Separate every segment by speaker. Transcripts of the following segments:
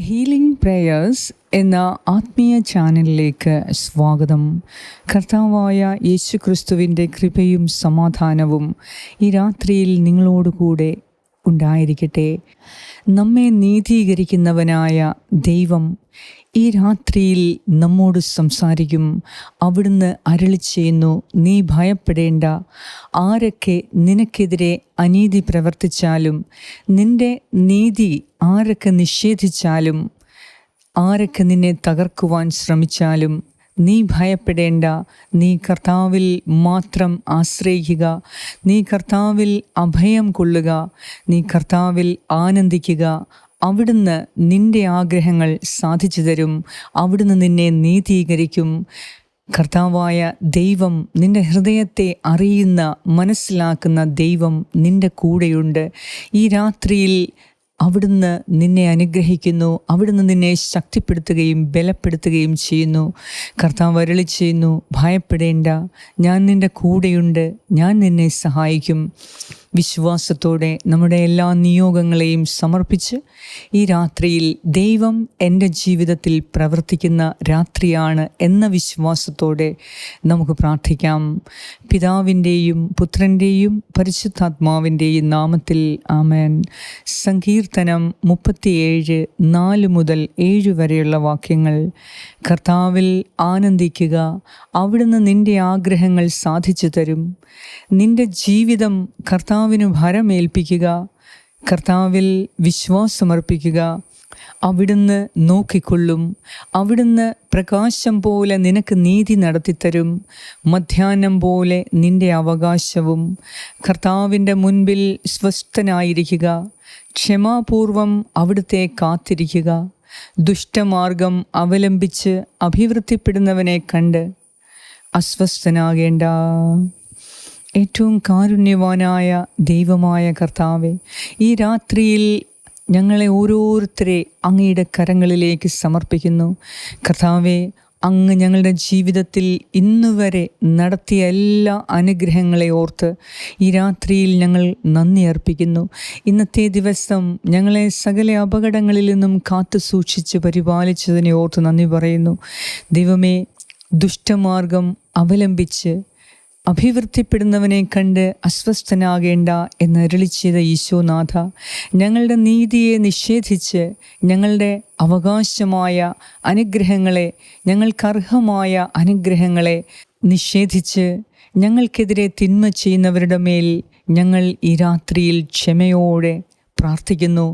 Speaker 1: Healing prayers എന്ന ആത്മീയ ചാനലിലേക്ക് സ്വാഗതം. കർത്താവായ യേശു ക്രിസ്തുവിന്റെ കൃപയും സമാധാനവും ഈ രാത്രിയിൽ നിങ്ങളോടുകൂടെ ഉണ്ടായിരിക്കട്ടെ. നമ്മെ നീതീകരിക്കുന്നവനായ ദൈവം ഈ രാത്രിയിൽ നമ്മോട് സംസാരിക്കും. അവിടുന്ന് അരളി ചെയ്യുന്നു നീ ഭയപ്പെടേണ്ട. ആരൊക്കെ നിനക്കെതിരെ അനീതി പ്രവർത്തിച്ചാലും നിന്റെ നീതി ആരൊക്കെ നിഷേധിച്ചാലും ആരൊക്കെ നിന്നെ തകർക്കുവാൻ ശ്രമിച്ചാലും നീ ഭയപ്പെടേണ്ട. നീ കർത്താവിൽ മാത്രം ആശ്രയിക്കുക. നീ കർത്താവിൽ അഭയം കൊള്ളുക. നീ കർത്താവിൽ ആനന്ദിക്കുക. അവിടുന്ന് നിന്റെ ആഗ്രഹങ്ങൾ സാധിച്ചു തരും. അവിടുന്ന് നിന്നെ നീതീകരിക്കും. കർത്താവായ ദൈവം നിന്റെ ഹൃദയത്തെ അറിയുന്ന മനസ്സിലാക്കുന്ന ദൈവം നിന്റെ കൂടെയുണ്ട്. ഈ രാത്രിയിൽ അവിടുന്ന് നിന്നെ അനുഗ്രഹിക്കുന്നു. അവിടുന്ന് നിന്നെ ശക്തിപ്പെടുത്തുകയും ബലപ്പെടുത്തുകയും ചെയ്യുന്നു. കർത്താവ് വരളി ചെയ്യുന്നു ഭയപ്പെടേണ്ട. ഞാൻ നിന്റെ കൂടെയുണ്ട്. ഞാൻ നിന്നെ സഹായിക്കും. വിശ്വാസത്തോടെ നമ്മുടെ എല്ലാ നിയോഗങ്ങളെയും സമർപ്പിച്ച് ഈ രാത്രിയിൽ ദൈവം എന്റെ ജീവിതത്തിൽ പ്രവർത്തിക്കുന്ന രാത്രിയാണ് എന്ന വിശ്വാസത്തോടെ നമുക്ക് പ്രാർത്ഥിക്കാം. പിതാവിന്റെയും പുത്രന്റെയും പരിശുദ്ധാത്മാവിന്റെയും നാമത്തിൽ ആമേൻ. സങ്കീർത്തനം മുപ്പത്തിയേഴ് നാല് മുതൽ ഏഴ് വരെയുള്ള വാക്യങ്ങൾ. കർത്താവിൽ ആനന്ദിക്കുക അവിടുന്ന് നിന്റെ ആഗ്രഹങ്ങൾ സാധിച്ചു തരും. നിന്റെ ജീവിതം കർത്താവിന് ഭരമേൽപ്പിക്കുക കർത്താവിൽ വിശ്വാസമർപ്പിക്കുക അവിടുന്ന് നോക്കിക്കൊള്ളും അവിടുന്ന് പ്രകാശം പോലെ നിനക്ക് നീതി നടത്തിത്തരും മധ്യാഹ്നം പോലെ നിന്റെ അവകാശവും കർത്താവിന്റെ മുൻപിൽ സ്വസ്ഥനായിരിക്കുക ക്ഷമാപൂർവം അവിടുത്തെ കാത്തിരിക്കുക ദുഷ്ടമാർഗം അവലംബിച്ച് അഭിവൃദ്ധിപ്പെടുന്നവനെ കണ്ട് അസ്വസ്ഥനാകേണ്ട. ഏറ്റവും കാരുണ്യവാനായ ദൈവമായ കർത്താവെ ഈ രാത്രിയിൽ ഞങ്ങളെ ഓരോരുത്തരെ അങ്ങയുടെ കരങ്ങളിലേക്ക് സമർപ്പിക്കുന്നു. കർത്താവെ അങ്ങ് ഞങ്ങളുടെ ജീവിതത്തിൽ ഇന്നുവരെ നടത്തിയ എല്ലാ അനുഗ്രഹങ്ങളെ ഓർത്ത് ഈ രാത്രിയിൽ ഞങ്ങൾ നന്ദി അർപ്പിക്കുന്നു. ഇന്നത്തെ ദിവസം ഞങ്ങളെ സകല അപകടങ്ങളിൽ നിന്നും കാത്തു സൂക്ഷിച്ച് പരിപാലിച്ചതിനെ ഓർത്ത് നന്ദി പറയുന്നു. ദൈവമേ ദുഷ്ടമാർഗം അവലംബിച്ച് അഭിവൃദ്ധിപ്പെടുന്നവനെ കണ്ട് അസ്വസ്ഥനാകേണ്ട എന്ന് അരളി ചെയ്ത ഈശോനാഥ ഞങ്ങളുടെ നീതിയെ നിഷേധിച്ച് ഞങ്ങളുടെ അവകാശമായ അനുഗ്രഹങ്ങളെ ഞങ്ങൾക്കർഹമായ അനുഗ്രഹങ്ങളെ നിഷേധിച്ച് ഞങ്ങൾക്കെതിരെ തിന്മ ചെയ്യുന്നവരുടെ മേൽ ഞങ്ങൾ ഈ രാത്രിയിൽ ക്ഷമയോടെ പ്രാർത്ഥിക്കുന്നു.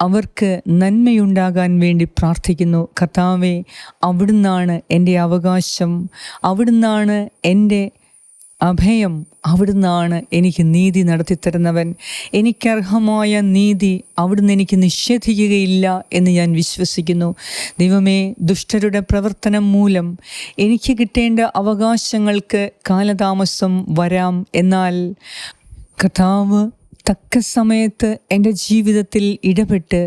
Speaker 1: അവർക്ക് നന്മയുണ്ടാകാൻ വേണ്ടി പ്രാർത്ഥിക്കുന്നു. കർത്താവെ അവിടുന്നാണ് എന്റെ അവകാശം. അവിടുന്നാണ് എന്റെ അഭയം അവിടുന്നാണ് എനിക്ക് നീതി നടത്തിത്തരുന്നവൻ. എനിക്കർഹമായ നീതി അവിടുന്ന് എനിക്ക് നിഷേധിക്കുകയില്ല എന്ന് ഞാൻ വിശ്വസിക്കുന്നു. ദൈവമേ ദുഷ്ടരുടെ പ്രവർത്തനം മൂലം എനിക്ക് കിട്ടേണ്ട അവകാശങ്ങൾക്ക് കാലതാമസം വരാം. എന്നാൽ കഥാവ് തക്ക സമയത്ത് എന്റെ ജീവിതത്തിൽ ഇടപെട്ട്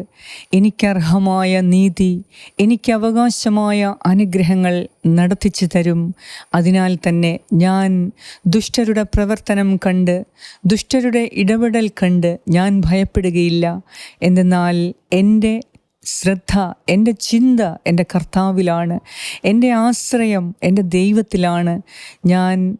Speaker 1: എനിക്കർഹമായ നീതി എനിക്ക് അവകാശമായ അനുഗ്രഹങ്ങൾ നടത്തിച്ചു തരും. അതിനാൽ തന്നെ ഞാൻ ദുഷ്ടരുടെ പ്രവർത്തനം കണ്ട് ദുഷ്ടരുടെ ഇടപെടൽ കണ്ട് ഞാൻ ഭയപ്പെടുകയില്ല. എന്തെന്നാൽ എന്റെ ശ്രദ്ധ എന്റെ ചിന്ത എന്റെ കർത്താവിലാണ് എന്റെ ആശ്രയം എന്റെ ദൈവത്തിലാണ്. ഞാൻ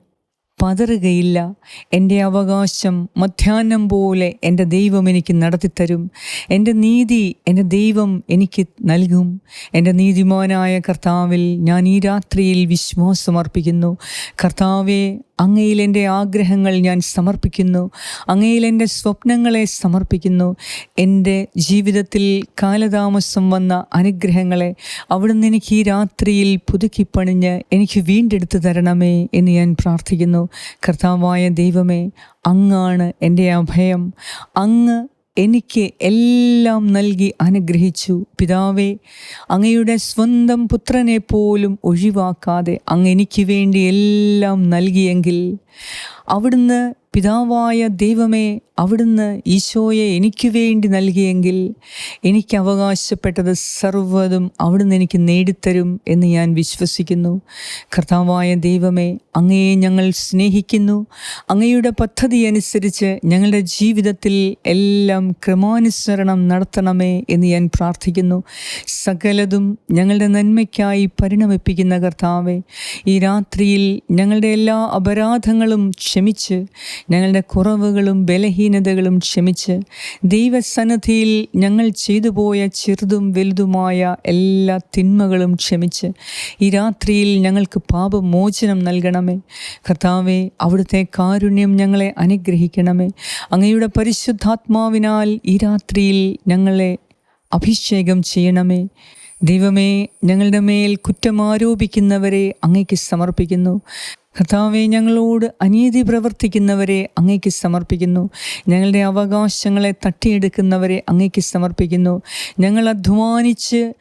Speaker 1: പതറുകയില്ല. എന്റെ അവകാശം മധ്യാഹ്നം പോലെ എന്റെ ദൈവം എനിക്ക് നടത്തിത്തരും. എന്റെ നീതി എന്റെ ദൈവം എനിക്ക് നൽകും. എന്റെ നീതിമാനായ കർത്താവിൽ ഞാൻ ഈ രാത്രിയിൽ വിശ്വാസമർപ്പിക്കുന്നു. കർത്താവെ അങ്ങയിൽ എന്റെ ആഗ്രഹങ്ങൾ ഞാൻ സമർപ്പിക്കുന്നു. അങ്ങയിൽ എന്റെ സ്വപ്നങ്ങളെ സമർപ്പിക്കുന്നു. എന്റെ ജീവിതത്തിൽ കാലതാമസം വന്ന അനുഗ്രഹങ്ങളെ അവിടുന്ന് എനിക്ക് ഈ രാത്രിയിൽ പുതുക്കിപ്പണിഞ്ഞ് എനിക്ക് വീണ്ടെടുത്ത് തരണമേ എന്ന് ഞാൻ പ്രാർത്ഥിക്കുന്നു. കർത്താവായ ദൈവമേ അങ്ങാണ് എന്റെ അഭയം. അങ്ങ് എനിക്ക് എല്ലാം നൽകി അനുഗ്രഹിച്ചു. പിതാവേ അങ്ങയുടെ സ്വന്തം പുത്രനെ പോലും ഒഴിവാക്കാതെ അങ്ങ് എനിക്ക് വേണ്ടി എല്ലാം നൽകിയെങ്കിൽ അവിടുന്ന് പിതാവായ ദൈവമേ അവിടുന്ന് ഈശോയെ എനിക്ക് വേണ്ടി നൽകിയെങ്കിൽ എനിക്ക് അവകാശപ്പെട്ടത് സർവതും അവിടുന്ന് എനിക്ക് നേടിത്തരും എന്ന് ഞാൻ വിശ്വസിക്കുന്നു. കർത്താവായ ദൈവമേ അങ്ങയെ ഞങ്ങൾ സ്നേഹിക്കുന്നു. അങ്ങയുടെ പദ്ധതി അനുസരിച്ച് ഞങ്ങളുടെ ജീവിതത്തിൽ എല്ലാം ക്രമാനുസരണം നടത്തണമേ എന്ന് ഞാൻ പ്രാർത്ഥിക്കുന്നു. സകലതും ഞങ്ങളുടെ നന്മയ്ക്കായി പരിണമിപ്പിക്കുന്ന കർത്താവെ ഈ രാത്രിയിൽ ഞങ്ങളുടെ എല്ലാ അപരാധങ്ങളും ക്ഷമിച്ച് ഞങ്ങളുടെ കുറവുകളും ബലഹീനതകളും ക്ഷമിച്ച് ദൈവസന്നദ്ധിയിൽ ഞങ്ങൾ ചെയ്തു പോയ ചെറുതും വലുതുമായ എല്ലാ തിന്മകളും ക്ഷമിച്ച് ഈ രാത്രിയിൽ ഞങ്ങൾക്ക് പാപമോചനം നൽകണമേ. കർത്താവെ അവിടുത്തെ കാരുണ്യം ഞങ്ങളെ അനുഗ്രഹിക്കണമേ. അങ്ങയുടെ പരിശുദ്ധാത്മാവിനാൽ ഈ രാത്രിയിൽ ഞങ്ങളെ അഭിഷേകം ചെയ്യണമേ. ദൈവമേ ഞങ്ങളുടെ മേൽ കുറ്റമാരോപിക്കുന്നവരെ അങ്ങയ്ക്ക് സമർപ്പിക്കുന്നു. കർത്താവെ ഞങ്ങളോട് അനീതി പ്രവർത്തിക്കുന്നവരെ അങ്ങയ്ക്ക് സമർപ്പിക്കുന്നു. ഞങ്ങളുടെ അവകാശങ്ങളെ തട്ടിയെടുക്കുന്നവരെ അങ്ങയ്ക്ക് സമർപ്പിക്കുന്നു. ഞങ്ങൾ അധ്വാനിച്ച്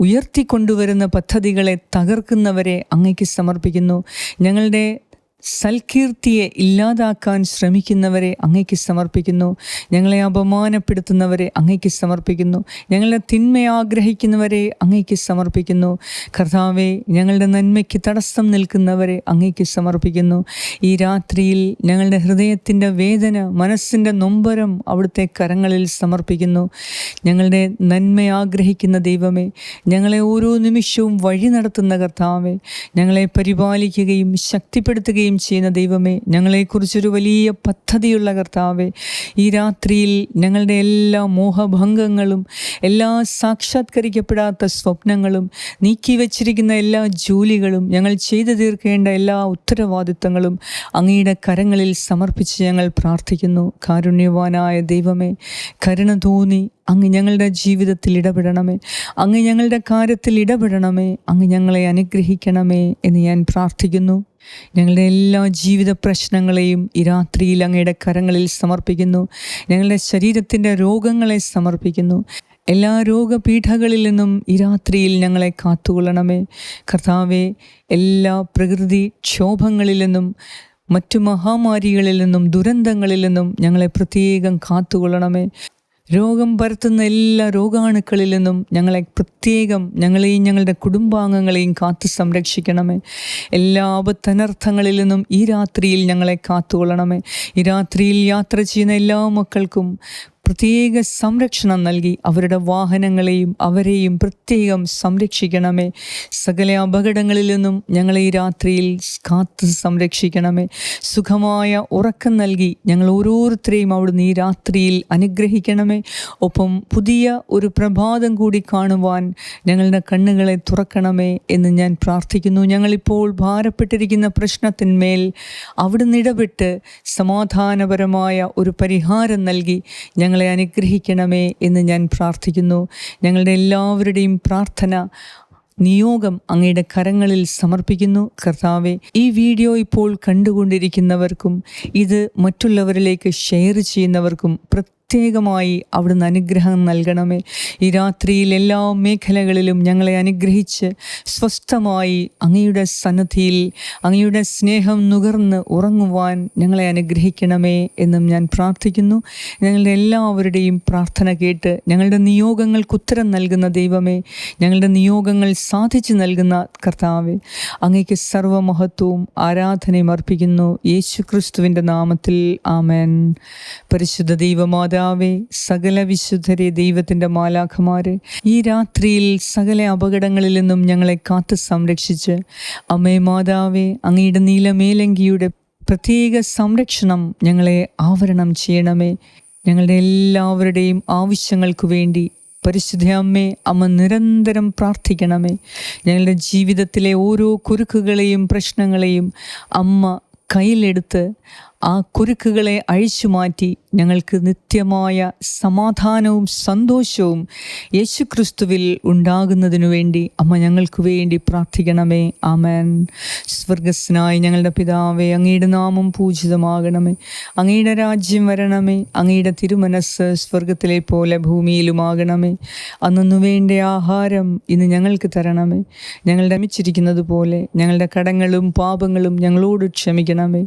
Speaker 1: ഉയർത്തിക്കൊണ്ടുവരുന്ന പദ്ധതികളെ തകർക്കുന്നവരെ അങ്ങയ്ക്ക് സമർപ്പിക്കുന്നു. ഞങ്ങളുടെ സൽകീർത്തിയെ ഇല്ലാതാക്കാൻ ശ്രമിക്കുന്നവരെ അങ്ങയ്ക്ക് സമർപ്പിക്കുന്നു. ഞങ്ങളെ അപമാനപ്പെടുത്തുന്നവരെ അങ്ങയ്ക്ക് സമർപ്പിക്കുന്നു. ഞങ്ങളുടെ തിന്മ ആഗ്രഹിക്കുന്നവരെ അങ്ങയ്ക്ക് സമർപ്പിക്കുന്നു. കർത്താവെ ഞങ്ങളുടെ നന്മയ്ക്ക് തടസ്സം നിൽക്കുന്നവരെ അങ്ങയ്ക്ക് സമർപ്പിക്കുന്നു. ഈ രാത്രിയിൽ ഞങ്ങളുടെ ഹൃദയത്തിന്റെ വേദന മനസ്സിന്റെ നൊമ്പരം അവിടുത്തെ കരങ്ങളിൽ സമർപ്പിക്കുന്നു. ഞങ്ങളുടെ നന്മ ആഗ്രഹിക്കുന്ന ദൈവമേ ഞങ്ങളെ ഓരോ നിമിഷവും വഴി നടത്തുന്ന കർത്താവെ ഞങ്ങളെ പരിപാലിക്കുകയും ശക്തിപ്പെടുത്തുകയും ചെയ്യുന്ന ദൈവമേ ഞങ്ങളെക്കുറിച്ചൊരു വലിയ പദ്ധതിയുള്ള കർത്താവെ ഈ രാത്രിയിൽ ഞങ്ങളുടെ എല്ലാ മോഹഭംഗങ്ങളും എല്ലാ സാക്ഷാത്കരിക്കപ്പെടാത്ത സ്വപ്നങ്ങളും നീക്കി വച്ചിരിക്കുന്ന എല്ലാ ജോലികളും ഞങ്ങൾ ചെയ്തു തീർക്കേണ്ട എല്ലാ ഉത്തരവാദിത്തങ്ങളും അങ്ങയുടെ കരങ്ങളിൽ സമർപ്പിച്ച് ഞങ്ങൾ പ്രാർത്ഥിക്കുന്നു. കാരുണ്യവാനായ ദൈവമേ കരുണ തോന്നി അങ്ങ് ഞങ്ങളുടെ ജീവിതത്തിൽ ഇടപെടണമേ അങ്ങ് ഞങ്ങളുടെ കാര്യത്തിൽ ഇടപെടണമേ അങ്ങ് ഞങ്ങളെ അനുഗ്രഹിക്കണമേ എന്ന് ഞാൻ പ്രാർത്ഥിക്കുന്നു. ഞങ്ങളുടെ എല്ലാ ജീവിത പ്രശ്നങ്ങളെയും ഈ രാത്രിയിൽ അങ്ങയുടെ കരങ്ങളിൽ സമർപ്പിക്കുന്നു. ഞങ്ങളുടെ ശരീരത്തിന്റെ രോഗങ്ങളെ സമർപ്പിക്കുന്നു. എല്ലാ രോഗപീഠകളിൽ നിന്നും ഈ രാത്രിയിൽ ഞങ്ങളെ കാത്തുകൊള്ളണമേ. കർത്താവെ എല്ലാ പ്രകൃതി ക്ഷോഭങ്ങളിൽ നിന്നും മറ്റു മഹാമാരികളിൽ നിന്നും ദുരന്തങ്ങളിൽ നിന്നും ഞങ്ങളെ പ്രത്യേകം കാത്തുകൊള്ളണമേ. രോഗം പരത്തുന്ന എല്ലാ രോഗാണുക്കളിൽ നിന്നും ഞങ്ങളെ പ്രത്യേകം ഞങ്ങളെയും ഞങ്ങളുടെ കുടുംബാംഗങ്ങളെയും കാത്തു സംരക്ഷിക്കണമേ. എല്ലാ അബദ്ധനർത്ഥങ്ങളിൽ നിന്നും ഈ രാത്രിയിൽ ഞങ്ങളെ കാത്തുകൊള്ളണമേ. ഈ രാത്രിയിൽ യാത്ര ചെയ്യുന്ന എല്ലാ മക്കൾക്കും പ്രത്യേക സംരക്ഷണം നൽകി അവരുടെ വാഹനങ്ങളെയും അവരെയും പ്രത്യേകം സംരക്ഷിക്കണമേ. സകല അപകടങ്ങളിൽ നിന്നും ഞങ്ങളെ ഈ രാത്രിയിൽ കാത്ത് സംരക്ഷിക്കണമേ. സുഖമായ ഉറക്കം നൽകി ഞങ്ങൾ ഓരോരുത്തരെയും അവിടുന്ന് ഈ രാത്രിയിൽ അനുഗ്രഹിക്കണമേ. ഒപ്പം പുതിയ ഒരു പ്രഭാതം കൂടി കാണുവാൻ ഞങ്ങളുടെ കണ്ണുകളെ തുറക്കണമേ എന്ന് ഞാൻ പ്രാർത്ഥിക്കുന്നു. ഞങ്ങളിപ്പോൾ ഭാരപ്പെട്ടിരിക്കുന്ന പ്രശ്നത്തിന്മേൽ അവിടുന്ന് ഇടപെട്ട് സമാധാനപരമായ ഒരു പരിഹാരം നൽകി ഞങ്ങളെ അനുഗ്രഹിക്കണമേ എന്ന് ഞാൻ പ്രാർത്ഥിക്കുന്നു. ഞങ്ങളുടെ എല്ലാവരുടെയും പ്രാർത്ഥന നിയോഗം അങ്ങയുടെ കരങ്ങളിൽ സമർപ്പിക്കുന്നു. കർത്താവെ ഈ വീഡിയോ ഇപ്പോൾ കണ്ടുകൊണ്ടിരിക്കുന്നവർക്കും ഇത് മറ്റുള്ളവരിലേക്ക് ഷെയർ ചെയ്യുന്നവർക്കും പ്രത്യേകമായി അവിടുന്ന് അനുഗ്രഹം നൽകണമേ. ഈ രാത്രിയിൽ എല്ലാ മേഖലകളിലും ഞങ്ങളെ അനുഗ്രഹിച്ച് സ്വസ്ഥമായി അങ്ങയുടെ സന്നദ്ധിയിൽ അങ്ങയുടെ സ്നേഹം നുകർന്ന് ഉറങ്ങുവാൻ ഞങ്ങളെ അനുഗ്രഹിക്കണമേ എന്നും ഞാൻ പ്രാർത്ഥിക്കുന്നു. ഞങ്ങളുടെ എല്ലാവരുടെയും പ്രാർത്ഥന കേട്ട് ഞങ്ങളുടെ നിയോഗങ്ങൾക്ക് ഉത്തരം നൽകുന്ന ദൈവമേ ഞങ്ങളുടെ നിയോഗങ്ങൾ സാധിച്ചു നൽകുന്ന കർത്താവെ അങ്ങയ്ക്ക് സർവമഹത്വവും ആരാധനയും അർപ്പിക്കുന്നു. യേശു ക്രിസ്തുവിന്റെ നാമത്തിൽ ആമേൻ. പരിശുദ്ധ ദൈവമാതാവേ സകല വിശുദ്ധരെ ദൈവത്തിന്റെ മാലാഖമാരെ ഈ രാത്രിയിൽ സകല അപകടങ്ങളിൽ നിന്നും ഞങ്ങളെ കാത്തു സംരക്ഷിച്ച്. അമ്മേ മാതാവേ അങ്ങയുടെ നീലമേലങ്കിയുടെ പ്രത്യേക സംരക്ഷണം ഞങ്ങളെ ആവരണം ചെയ്യണമേ. ഞങ്ങളുടെ എല്ലാവരുടെയും ആവശ്യങ്ങൾക്ക് വേണ്ടി പരിശുദ്ധ അമ്മേ അമ്മ നിരന്തരം പ്രാർത്ഥിക്കണമേ. ഞങ്ങളുടെ ജീവിതത്തിലെ ഓരോ കുരുക്കുകളെയും പ്രശ്നങ്ങളെയും അമ്മ കയ്യിലെടുത്ത് ആ കുരുക്കുകളെ അഴിച്ചു മാറ്റി ഞങ്ങൾക്ക് നിത്യമായ സമാധാനവും സന്തോഷവും യേശുക്രിസ്തുവിൽ ഉണ്ടാകുന്നതിനു വേണ്ടി അമ്മ ഞങ്ങൾക്ക് വേണ്ടി പ്രാർത്ഥിക്കണമേ. ആമേൻ. സ്വർഗസ്നായി ഞങ്ങളുടെ പിതാവേ അങ്ങയുടെ നാമം പൂജിതമാകണമേ. അങ്ങയുടെ രാജ്യം വരണമേ. അങ്ങയുടെ തിരുമനസ് സ്വർഗത്തിലെ പോലെ ഭൂമിയിലുമാകണമേ. അന്നു വേണ്ട ആഹാരം ഇന്ന് ഞങ്ങൾക്ക് തരണമേ. ഞങ്ങളുടെ അമിച്ചിരിക്കുന്നത് പോലെ ഞങ്ങളുടെ കടങ്ങളും പാപങ്ങളും ഞങ്ങളോട് ക്ഷമിക്കണമേ.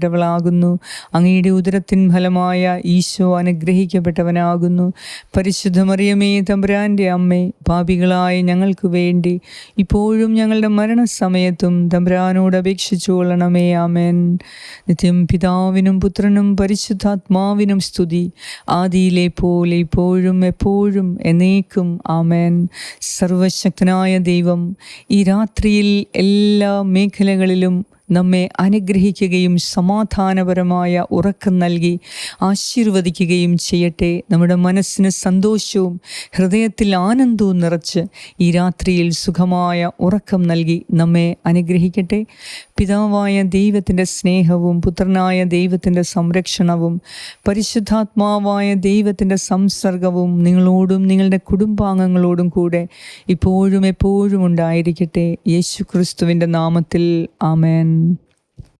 Speaker 1: അനുഗ്രഹിക്കപ്പെട്ടവളാകുന്നു. അങ്ങയുടെ ഉദരത്തിൻ ഫലമായ ഈശോ അനുഗ്രഹിക്കപ്പെട്ടവനാകുന്നു. പരിശുദ്ധ മറിയമേ തമ്പുരാന്റെ അമ്മേ പാപികളായ ഞങ്ങൾക്ക് വേണ്ടി ഇപ്പോഴും ഞങ്ങളുടെ മരണസമയത്തും തമ്പുരാനോട് അപേക്ഷിച്ചുകൊള്ളണമേ ആമേൻ. നിത്യം പിതാവിനും പുത്രനും പരിശുദ്ധാത്മാവിനും സ്തുതി. ആദിയിലെ പോലെ ഇപ്പോഴും എപ്പോഴും എന്നേക്കും ആമേൻ. സർവശക്തനായ ദൈവം ഈ രാത്രിയിൽ എല്ലാ മേഖലകളിലും നമ്മെ അനുഗ്രഹിക്കുകയും സമാധാനപരമായ ഉറക്കം നൽകി ആശീർവദിക്കുകയും ചെയ്യട്ടെ. നമ്മുടെ മനസ്സിന് സന്തോഷവും ഹൃദയത്തിൽ ആനന്ദവും നിറച്ച് ഈ രാത്രിയിൽ സുഖമായ ഉറക്കം നൽകി നമ്മെ അനുഗ്രഹിക്കട്ടെ. പിതാവായ ദൈവത്തിന്റെ സ്നേഹവും പുത്രനായ ദൈവത്തിന്റെ സംരക്ഷണവും പരിശുദ്ധാത്മാവായ ദൈവത്തിന്റെ സംസർഗവും നിങ്ങളോടും നിങ്ങളുടെ കുടുംബാംഗങ്ങളോടും കൂടെ ഇപ്പോഴും എപ്പോഴും ഉണ്ടായിരിക്കട്ടെ. യേശു ക്രിസ്തുവിന്റെ നാമത്തിൽ. ആമേൻ. um,